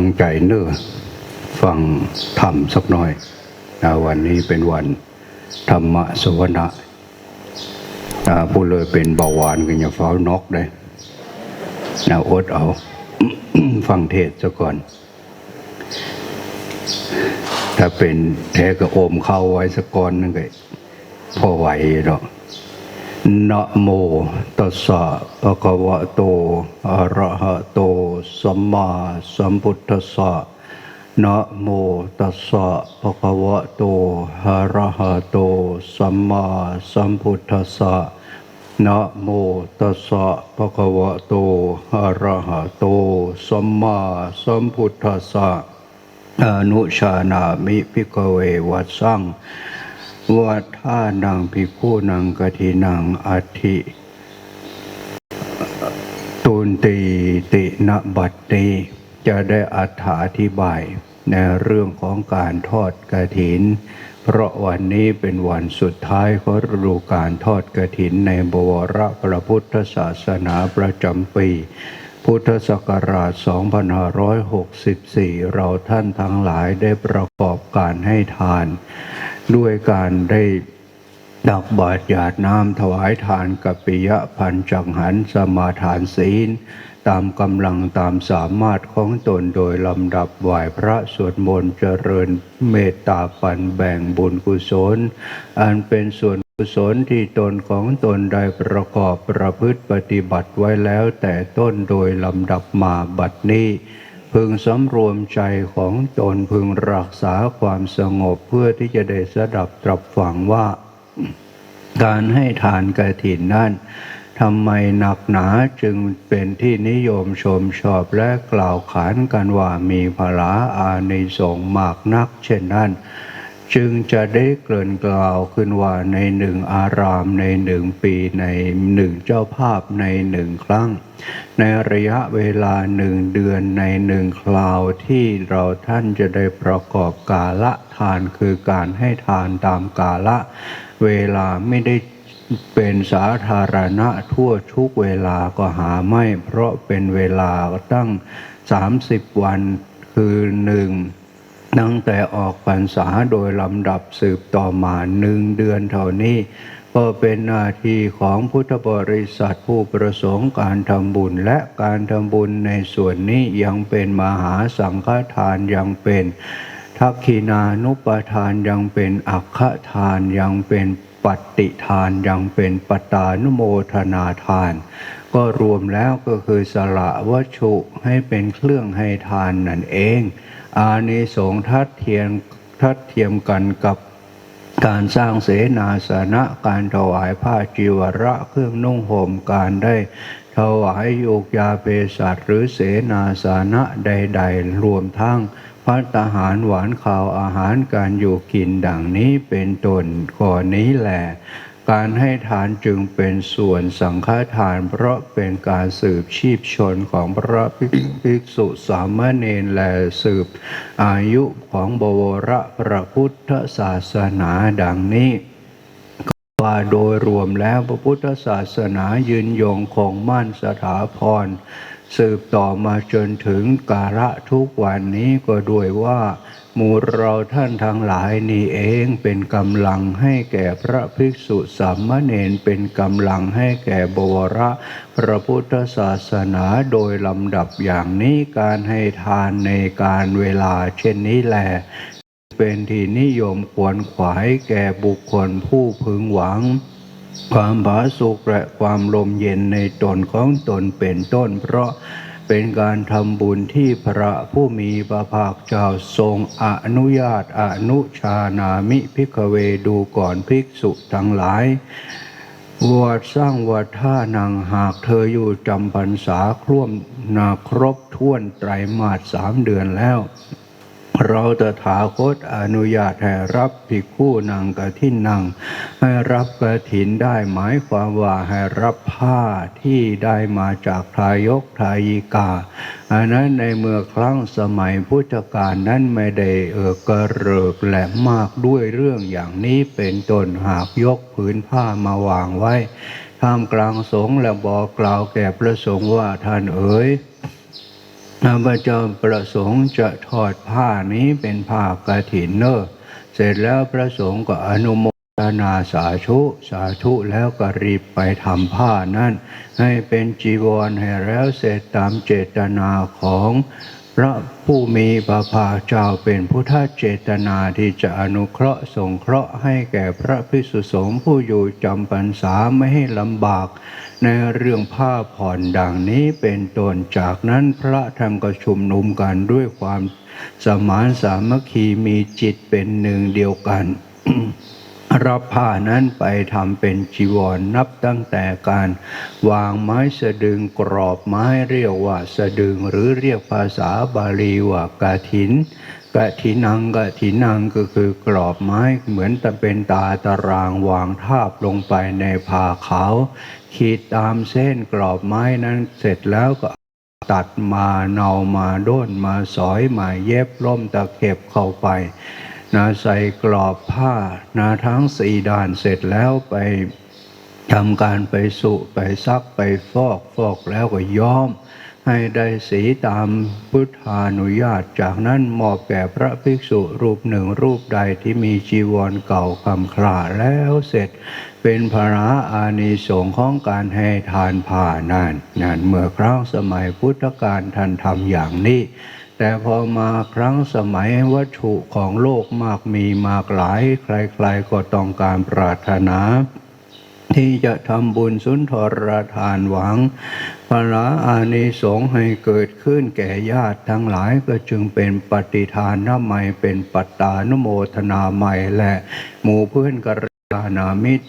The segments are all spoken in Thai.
ังใจเนื้อฟังธรรมสักหน่อยนะวันนี้เป็นวันธรรมะสวนะนะผู้เลยเป็นเบาหวานกันอย่าเฝ้านอกเลยนะอดเอา ฟังเทศซะก่อน ถ้าเป็นแท้ก็โอมเข้าไว้สักก่อนนึงก็พอไหวหรอก นะโมตัสสะภะคะวะโต อะระหะโต สัมมาสัมพุทธัสสะนะโมตัสสะภะคะวะโต อะระหะโต สัมมาสัมพุทธัสสะนะโมตัสสะภะคะวะโต อะระหะโต สัมมาสัมพุทธัสสะอนุชานามิพิกเววัดสัง วัฏท่านังพิคูนังกทินังอัติตุนตีตินบัตตีจะได้อธิบายในเรื่องของการทอดกระถิน เพราะวันนี้เป็นวันสุดท้ายของฤดูการทอดกระถินในบวรพระพุทธศาสนาประจำปี พุทธศักราช 2564 เราท่านทั้งหลายได้ประกอบการให้ทาน ด้วยการได้ดักบาตรหยาดน้ำถวายทานกัปิยะพันจังหันสมาทานศีล ตามกำลังตามสามารถของตนโดยลำดับไหวพระสวดมนต์เจริญเมตตาปันแบ่งบุญกุศล อันเป็นส่วนกุศลที่ตนของตนได้ประกอบประพฤติปฏิบัติไว้แล้วแต่ต้นโดยลำดับมาบัดนี้ พึงสำรวมใจของตนพึงรักษาความสงบเพื่อที่จะได้สดับตรับฟังว่า การให้ทานกระถินนั้นทำไมหนักหนาจึงเป็นที่นิยมชมชอบและกล่าวขานกันว่ามีพละอานิสงส์มากนัก เช่นนั้น จึงจะได้เกริ่นกล่าวขึ้นว่าในหนึ่งอารามในหนึ่งปีในหนึ่งเจ้าภาพในหนึ่งครั้ง ในระยะเวลาหนึ่งเดือนในหนึ่งคราวที่เราท่านจะได้ประกอบกาละทานคือการให้ทานตามกาละเวลาไม่ได้เป็นสาธารณะทั่วทุกเวลาก็หาไม่ เพราะเป็นเวลาตั้ง 30 วันคือหนึ่ง ตั้งแต่ออกพรรษาโดยลำดับสืบต่อมาหนึ่งเดือนเท่านี้ ก็เป็นหน้าที่ของพุทธบริษัทผู้ประสงค์การทำบุญและการทำบุญในส่วนนี้ยังเป็นมหาสังฆทานยังเป็นทักขินานุปทานยังเป็นอัคคทานยังเป็นปัตติทานยังเป็นปตานุโมทนาทาน ก็รวมแล้วก็คือสละวัชุให้เป็นเครื่องให้ทานนั่นเอง อานิสงส์ทัดเทียมทัดเทียมกันกับการสร้างเสนาสนะการถวายผ้าจีวระเครื่องนุ่งห่มการได้ถวายโยกยาเปสัตหรือเสนาสนะใด ๆ รวมทั้งพัตาหารหวานข่าวอาหารการอยู่กินดังนี้เป็นต้นก่อนนี้แหละ การให้ทานจึงเป็นส่วนสังฆทาน เพราะเป็นการสืบชีพชนของพระภิกษุสามเณรและสืบอายุของบวรพระพุทธศาสนาดังนี้ว่าโดยรวมแล้วพระพุทธศาสนายืนยงคงมั่นสถาพร สืบต่อมาจนถึงกาละทุกวันนี้ก็ด้วยว่า มู่เราท่านทั้งหลายนี่เองเป็นกำลังให้แก่พระภิกษุสามเณรเป็นกำลังให้แก่บวระพระพุทธศาสนาโดยลำดับอย่างนี้การให้ทานในการเวลาเช่นนี้แหละเป็นที่นิยมควรขวายแก่บุคคลผู้พึงหวังความผาสุกและความลมเย็นในตนของตนเป็นต้นเพราะ เป็นการทำบุญที่พระผู้มีพระภาคเจ้าทรงอนุญาตอนุชานามิพิกเวดูก่อนภิกษุทั้งหลายวัดสร้างวัดท่านังหากเธออยู่จำพรรษาคร่วมนาครบท้วนไตรมาสสามเดือนแล้ว เราตถาคตอนุญาตให้รับภิกขุนางกฐินนางให้รับกฐินได้หมายความว่าให้รับผ้าที่ได้มาจากทายกทายิกาอันนั้นในเมื่อครั้งสมัยพุทธกาลนั้นไม่ได้เออกระเริกแหลมมากด้วยเรื่องอย่างนี้เป็นต้นหากยกผืนผ้ามาวางไว้ท่ามกลางสงและบอกกล่าวแก่พระสงฆ์ว่าท่านเอ๋ย ข้าพเจ้าประสงค์จะทอดผ้านี้เป็นผ้ากฐินเนอเสร็จแล้วพระสงฆ์ก็อนุโมทนาสาธุสาธุแล้วก็รีบไปทำผ้านั้น ให้เป็นจีวรให้แล้วเสร็จตามเจตนาของพระผู้มีพระภาคเจ้าเป็นพุทธเจตนาที่จะอนุเคราะห์สงเคราะห์ให้แก่พระภิกษุสงฆ์ผู้อยู่จำพรรษาไม่ให้ลำบาก ในเรื่องผ้าผ่อนดังนี้เป็นต้นจากนั้นพระธรรมก็ชุมนุมกันด้วยความสมานสามัคคีมีจิตเป็นหนึ่งเดียวกัน รับผ้านั้นไปทำเป็นจีวรนับตั้งแต่การ วางไม้สะดึงกรอบไม้เรียกว่าสะดึงหรือเรียกภาษาบาลีว่ากาถิน กะถินังกะถินังก็คือกรอบไม้เหมือนแต่เป็นตาตารางวางทาบลงไปในผ้าขาว ขีดตามเส้นกรอบไม้นั้นเสร็จแล้วก็ตัดมาเนามาด้นมาสอยมาเย็บล่มตะเข็บเข้าไปนะใส่กรอบผ้านะทั้งสี่ด้านเสร็จแล้วไปทำการไปสุไปซักไปฟอกฟอกแล้วก็ย้อม ให้ได้สีตามพุทธานุญาตจากนั้นมอบแก่พระภิกษุรูปหนึ่งรูปใดที่มีจีวรเก่าคำคลาแล้วเสร็จ เป็นภาระอานิสงส์ของการให้ทานผ่านั่นนั่นเมื่อครั้งสมัยพุทธกาลท่านทำอย่างนี้แต่พอมาครั้งสมัยวัตถุของโลกมากมีมากหลาย ใครๆก็ต้องการปรารถนา ที่จะทำบุญสุนทรทานหวัง ภาระอานิสงส์ให้เกิดขึ้นแก่ญาติทั้งหลายก็จึงเป็นปฏิทานนามัยเป็นปัตตานุโมทนาใหม่และหมู่เพื่อนกัลยาณมิตร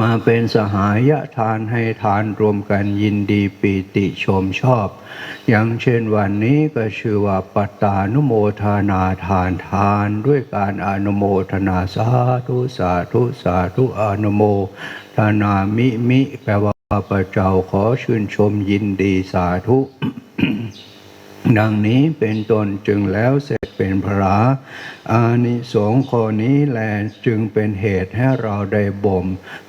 มาเป็นสหายทานให้ทานรวมกันยินดีปีติชมชอบ อย่างเช่นวันนี้ก็ชื่อว่าปัตตานุโมทนาทานทานด้วยการอนุโมทนาสาธุสาธุสาธุอนุโมทนามิมิแปลว่า ข้าพเจ้าขอชื่นชมยินดีสาธุ ดังนี้เป็นตนจึงแล้วเสร็จเป็นพระอานิสงส์ข้อนี้แลจึงเป็นเหตุให้เราได้บ่ม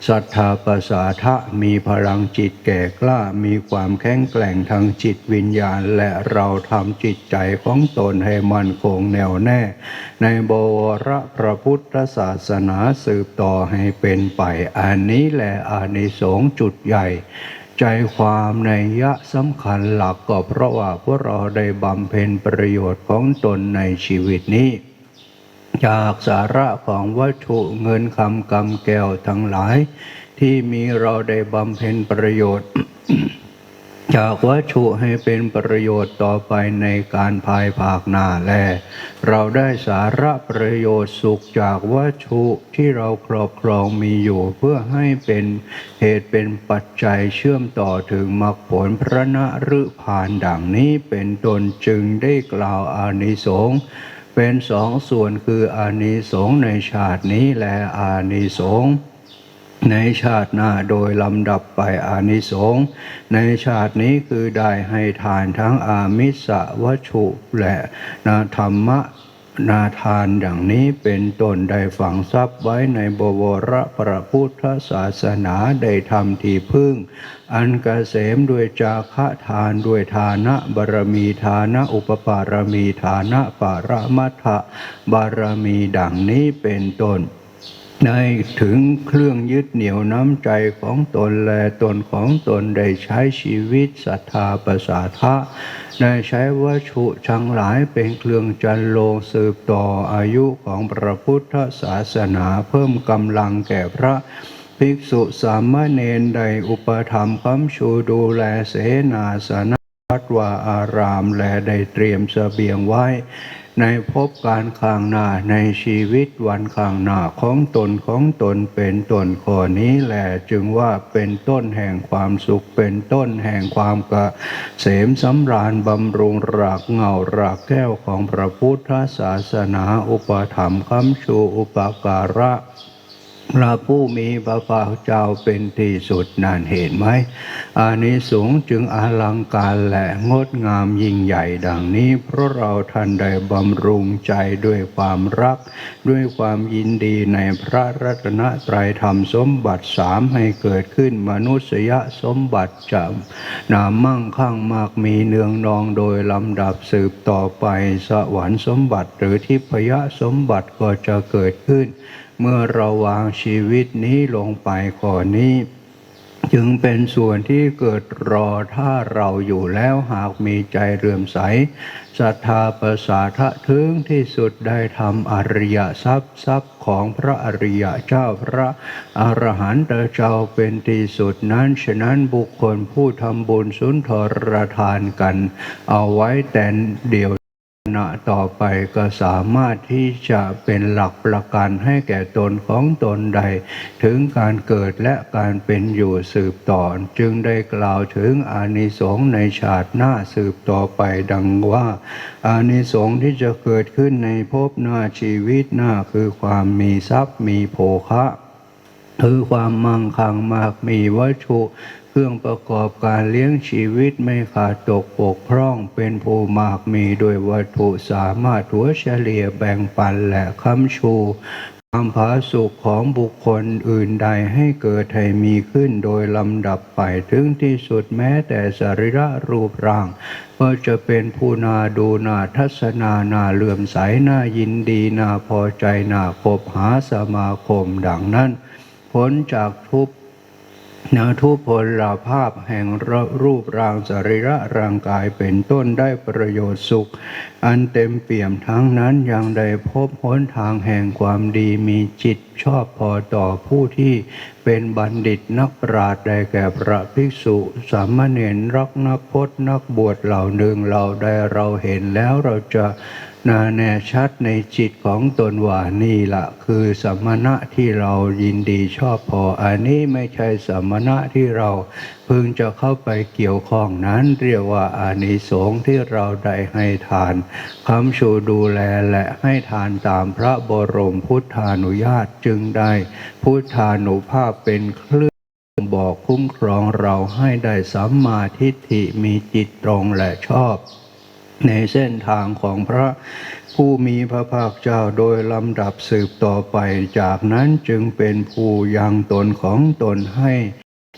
ศรัทธาประสาทะมีพลังจิตแก่กล้ามีความแข็งแกร่งทางจิตวิญญาณ และเราทำจิตใจของตนให้มั่นคงแน่วแน่ ในบวรพระพุทธศาสนาสืบต่อให้เป็นไปอันนี้แหละอานิสงส์จุดใหญ่ ใจความในยะสำคัญหลักก็เพราะว่าพวกเราได้บำเพ็ญประโยชน์ของตนในชีวิตนี้ จากสาระของวัตถุเงินคำกำแก้วทั้งหลาย ที่มีเราได้บำเพ็ญประโยชน์ จากวัตถุให้เป็นประโยชน์ต่อไปในการภายภาคหน้าแล เราได้สาระประโยชน์สุขจากวัตถุที่เราครอบครองมีอยู่เพื่อให้เป็นเหตุเป็นปัจจัยเชื่อมต่อถึงมรรคผลพระนฤพานดังนี้เป็นตนจึงได้กล่าวอานิสงส์เป็นสองส่วนคืออานิสงส์ในชาตินี้และอานิสงส์ ในชาติหน้าโดยลำดับไปอานิสงส์ในชาตินี้คือได้ให้ทานทั้งอามิสวัตถุและนาธรรมะนาทานอย่างนี้เป็นต้นได้ฝังทรัพย์ไว้ในบวรพระพุทธศาสนาได้ทำที่พึ่ง อันกเกษมด้วยจาคะทานด้วยฐานะบารมีฐานะอุปปารมีฐานะปารมัตถบารมีดังนี้เป็นต้น ได้ถึงเครื่องยึดเหนี่ยวน้ำใจของตนและตนของตนได้ใช้ชีวิตศรัทธาประสาทะได้ใช้วัตถุทั้งหลายเป็นเครื่องจันโลงสืบต่ออายุของพระพุทธศาสนาเพิ่มกำลังแก่พระภิกษุสามเณรได้อุปธรรมคำชูดูแลเสนาสนะวัดวาอารามและได้เตรียมเสบียงไว้ ในภพการข้างหน้าในชีวิตวันข้างหน้าของตนของตนเป็นตนข้อนี้แหละจึงว่าเป็นต้นแห่งความสุขเป็นต้นแห่งความกะเสมสำราญบำรุงรากเงารากแก้วของพระพุทธศาสนาอุปถัมคำชูอุปการะ พระผู้มีพระภาคเจ้าเป็นที่สุดนานเห็นไหมอานิสงส์จึงอลังการและงดงามยิ่งใหญ่ดังนี้ เพราะเราท่านได้บำรุงใจด้วยความรัก ด้วยความยินดีในพระรัตนตรัยธรรมสมบัติสามให้เกิดขึ้นมนุษยสมบัติจำนามมั่งคั่งมากมีเนืองนองโดยลำดับสืบต่อไปสวรรค์สมบัติหรือทิพยสมบัติก็จะเกิดขึ้น เมื่อเราวางชีวิตนี้ลงไปก่อนนี้ จึงเป็นส่วนที่เกิดรอถ้าเราอยู่แล้วหากมีใจเรื่อมใสศรัทธาประสาทะถึงที่สุดได้ทำอริยทรัพย์ทรัพย์ของพระอริยเจ้าพระอรหันตเจ้าเป็นที่สุดนั้น ฉะนั้นบุคคลผู้ทำบุญสุนทรทานกัน เอาไว้แต่เดียว ณต่อไปก็สามารถที่จะเป็นหลักประกันให้แก่ตนของตนใด ถึงการเกิดและการเป็นอยู่สืบต่อจึงได้กล่าวถึงอานิสงส์ในชาติหน้าสืบต่อไปดังว่า อานิสงส์ที่จะเกิดขึ้นในภพหน้าชีวิตหน้าคือความมีทรัพย์มีโภคะคือความมั่งคั่งมากมีวัตถุ เครื่องประกอบการเลี้ยงชีวิตไม่ขาดตกปกพร่องเป็นผู้มากมีโดยวัตถุสามารถถัวเฉลี่ยแบ่งปันและค้ำชูความผาสุกของบุคคลอื่นใดให้เกิดให้มีขึ้นโดยลำดับไปถึงที่สุดแม้แต่สรีระรูปร่าง ก็จะเป็นผู้นาดูนาทัศนานาเลื่อมใสนายินดีนาพอใจนาคบหาสมาคมดังนั้นพ้นจากทุกข์ นาทุพพลภาพแห่งรูปร่างสรีระร่างกายเป็นต้นได้ประโยชน์สุข อันเต็มเปี่ยมทั้งนั้นยังได้พบหนทางแห่งความดีมีจิตชอบพอต่อผู้ที่เป็นบัณฑิตนักปราชญ์ได้แก่พระภิกษุ สามเณรรักนักพจน์นักบวชเหล่าหนึ่งเราได้เราเห็นแล้วเราจะ นาแน่ชัดในจิตของตนว่านี่ละคือสมณะที่เรายินดีชอบพอ อันนี้ไม่ใช่สมณะที่เราพึงจะเข้าไปเกี่ยวข้องนั้น เรียกว่าอานิสงส์ที่เราได้ให้ทานคำชูดูแลและให้ทานตามพระบรมพุทธานุญาตจึงได้พุทธานุภาพเป็นเครื่องบอกคุ้มครองเราให้ได้สัมมาทิฏฐิมีจิตตรงและชอบ ในเส้นทางของพระผู้มีพระภาคเจ้าโดยลำดับสืบต่อไป จากนั้นจึงเป็นผู้ยังตนของตนให้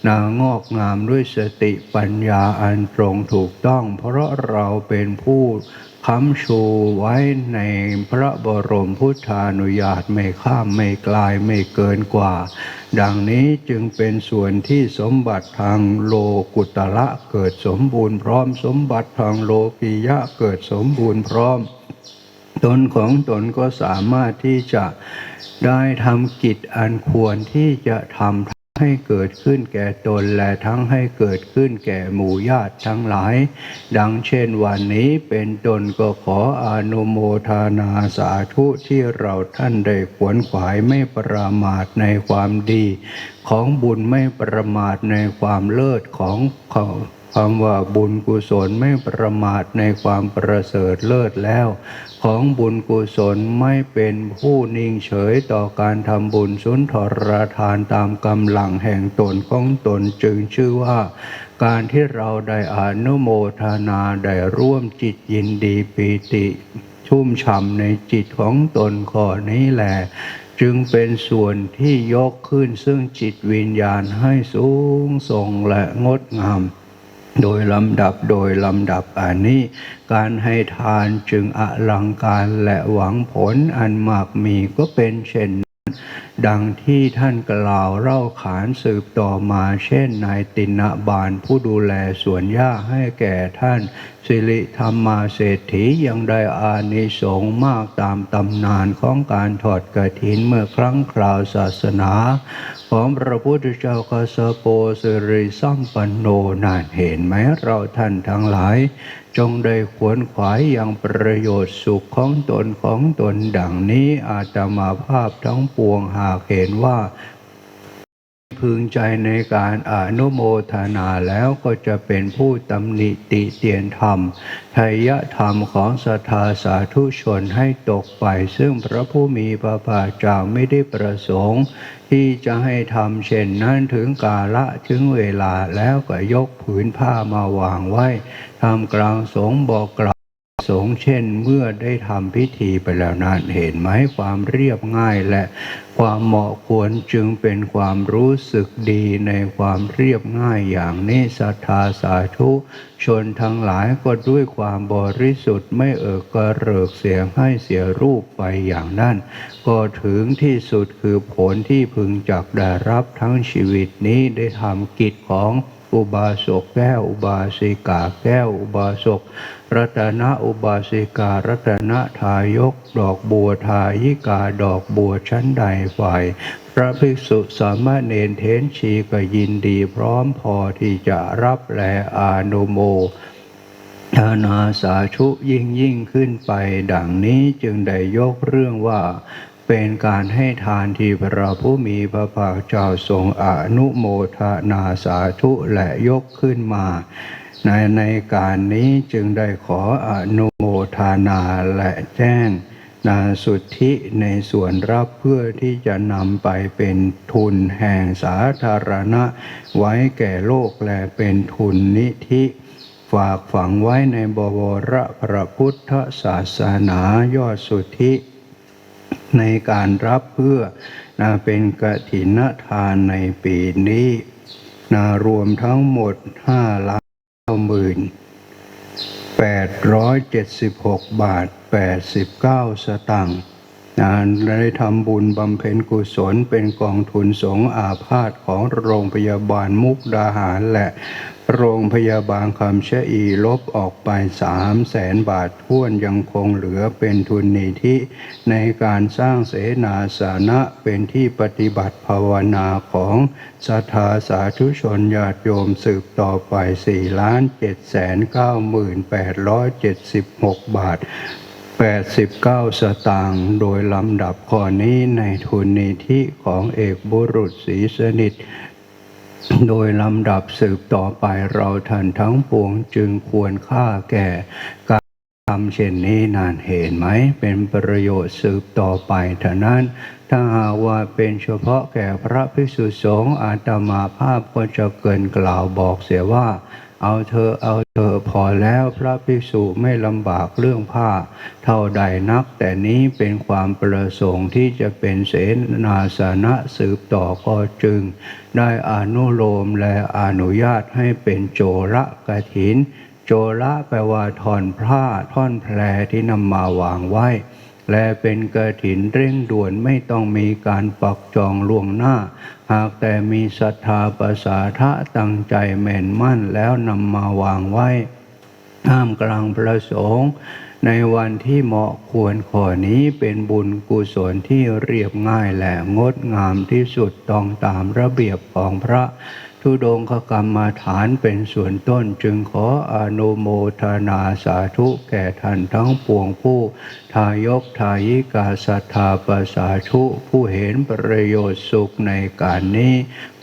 นางอกงามด้วยสติปัญญาอันตรงถูกต้อง เพราะเราเป็นผู้ค้ำชูไว้ในพระบรมพุทธานุญาตไม่ข้ามไม่กลายไม่เกินกว่า ดังนี้จึงเป็นส่วนที่สมบัติทางโลกุตละเกิดสมบูรณ์พร้อม สมบัติทางโลกียะเกิดสมบูรณ์พร้อม ตนของตนก็สามารถที่จะได้ทำกิจอันควรที่จะทำ ให้เกิดขึ้นแก่ตนและทั้งให้เกิดขึ้นแก่หมู่ญาติทั้งหลาย ดังเช่นวันนี้เป็นตนก็ขออนุโมทนาสาธุที่เราท่านได้ขวนขวายไม่ประมาทในความดี ของบุญไม่ประมาทในความเลิศของของ คำว่าบุญกุศลไม่ประมาทในความประเสริฐเลิศแล้ว ของบุญกุศลไม่เป็นผู้นิ่งเฉยต่อการทำบุญสุนทรทานตามกำลังแห่งตนของตนจึงชื่อว่าการที่เราได้อานุโมทนาได้ร่วมจิตยินดีปีติชุ่มฉ่ำในจิตของตนข้อนี้แหละจึงเป็นส่วนที่ยกขึ้นซึ่งจิตวิญญาณให้สูงส่งและงดงาม โดยลำดับโดยลำดับอันนี้ การให้ทานจึงอลังการและหวังผลอันมากมีก็เป็นเช่นนั้น ดังที่ท่านกล่าวเล่าขานสืบต่อมาเช่นนายตินบาลผู้ดูแลสวนหญ้าให้แก่ท่าน สิริธรรมาเศรษฐียังได้อานิสงส์มากตามตำนานของการถอดกระถินเมื่อครั้งคราวศาสนา ของพระพุทธเจ้ากสโปสิริสัมปันโนนานเห็นไหมเราท่านทั้งหลาย จงได้ขวนขวายอย่างประโยชน์สุขของตนของตนดังนี้อาตมาภาพทั้งปวงหากเห็นว่า พึงใจในการอนุโมทนาแล้วก็จะเป็นผู้ตำหนิติเตียนธรรมไทยธรรมของศรัทธาสาธุชนให้ตกไป ซึ่งพระผู้มีพระภาคเจ้าไม่ได้ประสงค์ ที่จะให้ทำเช่นนั้นถึงกาละถึงเวลาแล้วก็ยกผืนผ้ามาวางไว้ทำกลางสงบอกกล่าว งฆ์เช่น เมื่อได้ทำพิธีไปแล้วนั้นเห็นไหมความเรียบง่ายและความเหมาะควรจึงเป็นความรู้สึกดีในความเรียบง่ายอย่างนี้ศรัทธาสาธุ ชนทั้งหลายก็ด้วยความบริสุทธิ์ไม่เอิกกระเริกเสียงให้เสียรูปไปอย่างนั้น ก็ถึงที่สุดคือผลที่พึงจักได้รับทั้งชีวิตนี้ได้ทำกิจของ อุบาสกแก้วอุบาสิกาแก้วอุบาสกรัตนะอุบาสิการัตนะทายก ดอกบัวทายิกาดอกบัวชั้นใดฝ่าย พระภิกษุสามารถเนนเทนชีก็ยินดีพร้อมพอที่จะรับแลอานุโมทานาสาธุยิ่งยิ่งขึ้นไป ดังนี้จึงได้ยกเรื่องว่า เป็นการให้ทานที่พระผู้มีพระภาคเจ้าทรงอนุโมทนาสาธุและยกขึ้นมา ในในการนี้จึงได้ขออนุโมทนาและแจ้งนาสุทธิในส่วนรับเพื่อที่จะนำไปเป็นทุนแห่งสาธารณะ ไว้แก่โลกและเป็นทุนนิธิฝากฝังไว้ในบวรพระพุทธศาสนายอดสุทธิ ในการรับเพื่อนาเป็นกฐินทานในปีนี้นารวมทั้งหมดห้าล้านเก้าหมื่นแปดร้อยเจ็ดสิบหกบาทแปดสิบเก้าสตังค์นาได้ทำบุญบำเพ็ญกุศลเป็นกองทุนสงอาพาธของโรงพยาบาลมุกดาหารและ โรงพยาบาลคำชะอีลบออกไปสามแสนบาทท้วนยังคงเหลือเป็นทุนนิธิ ในการสร้างเสนาสนะเป็นที่ปฏิบัติภาวนาของศรัทธาสาธุชนญาติโยมสืบต่อไป4ล้าน7แสน9หมื่น876 บาท89 สตางค์โดยลำดับข้อนี้ในทุนนิธิของเอกบุรุษศรีสนิท โดยลำดับสืบต่อไปเราท่านทั้งปวงจึงควรค่าแก่การทำเช่นนี้นานเห็นไหม เป็นประโยชน์สืบต่อไปเท่านั้น ถ้าหากว่าเป็นเฉพาะแก่พระภิกษุสงฆ์อาตมาภาพก็จะเกินกล่าวบอกเสียว่า เอาเธอเอาเธอพอแล้วพระภิกษุไม่ลำบากเรื่องผ้า เท่าใดนัก แต่นี้เป็นความประสงค์ที่จะเป็นเสนาสนะสืบต่อก็จึง ได้อนุโลมและอนุญาตให้เป็นโจระกฐิน โจระแปลว่าท่อนผ้าท่อนแพรที่นำมาวางไว้ และเป็นกระถินเร่งด่วนไม่ต้องมีการปักจองล่วงหน้า หากแต่มีศรัทธาประสาทะตั้งใจแม่นมั่นแล้วนำมาวางไว้ท่ามกลางประสงค์ ในวันที่เหมาะควรข้อนี้เป็นบุญกุศลที่เรียบง่ายและงดงามที่สุดต้องตามระเบียบของพระ ธุดงคกรรมาฐานเป็นส่วนต้น จึงขออนุโมทนาสาธุแก่ท่านทั้งปวงผู้ ทายกทายิกาศรัทธาประสาธุ ผู้เห็นประโยชน์สุขในการนี้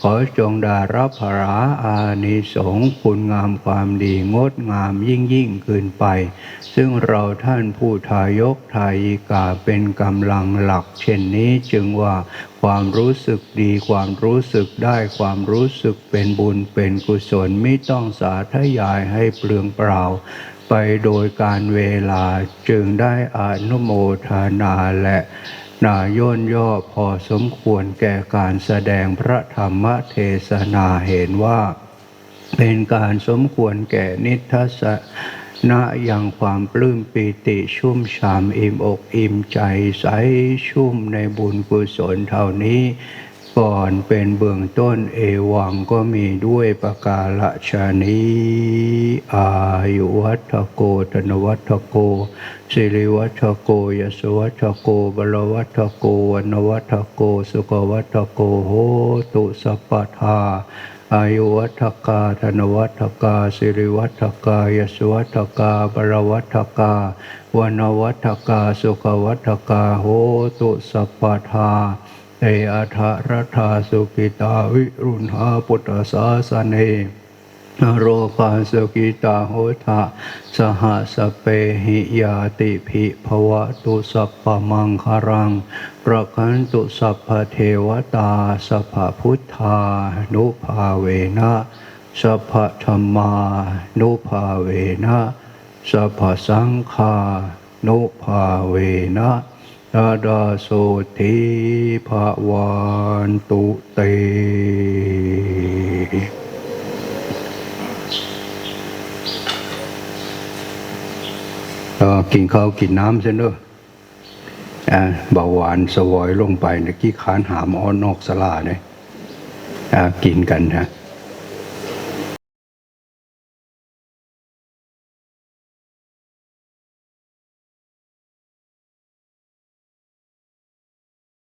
ขอจงได้รับพระอานิสงส์คุณงามความดีงดงามยิ่งยิ่งขึ้นไป ซึ่งเราท่านผู้ทายกทายิกาเป็นกำลังหลัก เช่นนี้จึงว่า ความรู้สึกดีความรู้สึกได้ความรู้สึกเป็นบุญเป็นกุศลไม่ต้องสาธยายให้เปลืองเปล่า ไปโดยการเวลาจึงได้อนุโมทนาและนาย่นย่อพอสมควรแก่การแสดงพระธรรมเทศนาเห็นว่า เป็นการสมควรแก่นิทัศ นะยังความปลื้มปีติชุ่มฉ่ำอิ่มอกอิ่มใจใสชุ่มในบุญกุศลเท่านี้ก่อนเป็นเบื้องต้นเอวังก็มีด้วยประกาศชานีอายุวัฒโกธนวัฒโกสิริวัฒโกยสวัฒโกบลวัฒโกวนวัฒโก สุขวัฒโกโหตุสัพพทา อายุวัฒกาธนวัฒกาสิริวัฒกายสวัฒกาบรวัฒกาวนวัฒกาสุขวัฒกาโหตุสัพพทาเตอัฐรัฐาสุกิตาวิรุณหาปุตตสาสเน นโรปาสกิตาโหทะสหสเปหิยาติภิภวตุสัพพมังคารัง ประคันตุสัพพเทวตาสัพพพุทธานุภาเวนะสัพพธรรมานุภาเวนะสัพพสังฆานุภาเวนะตาดาโสทิภาวันตุเต เออกินข้าวกินน้ำเช่นอะอ่าเบาหวานสวอยลงไปเนยกี้ขานหามอ้อนนอกสลาเนี่ยอ่ากินกันนะ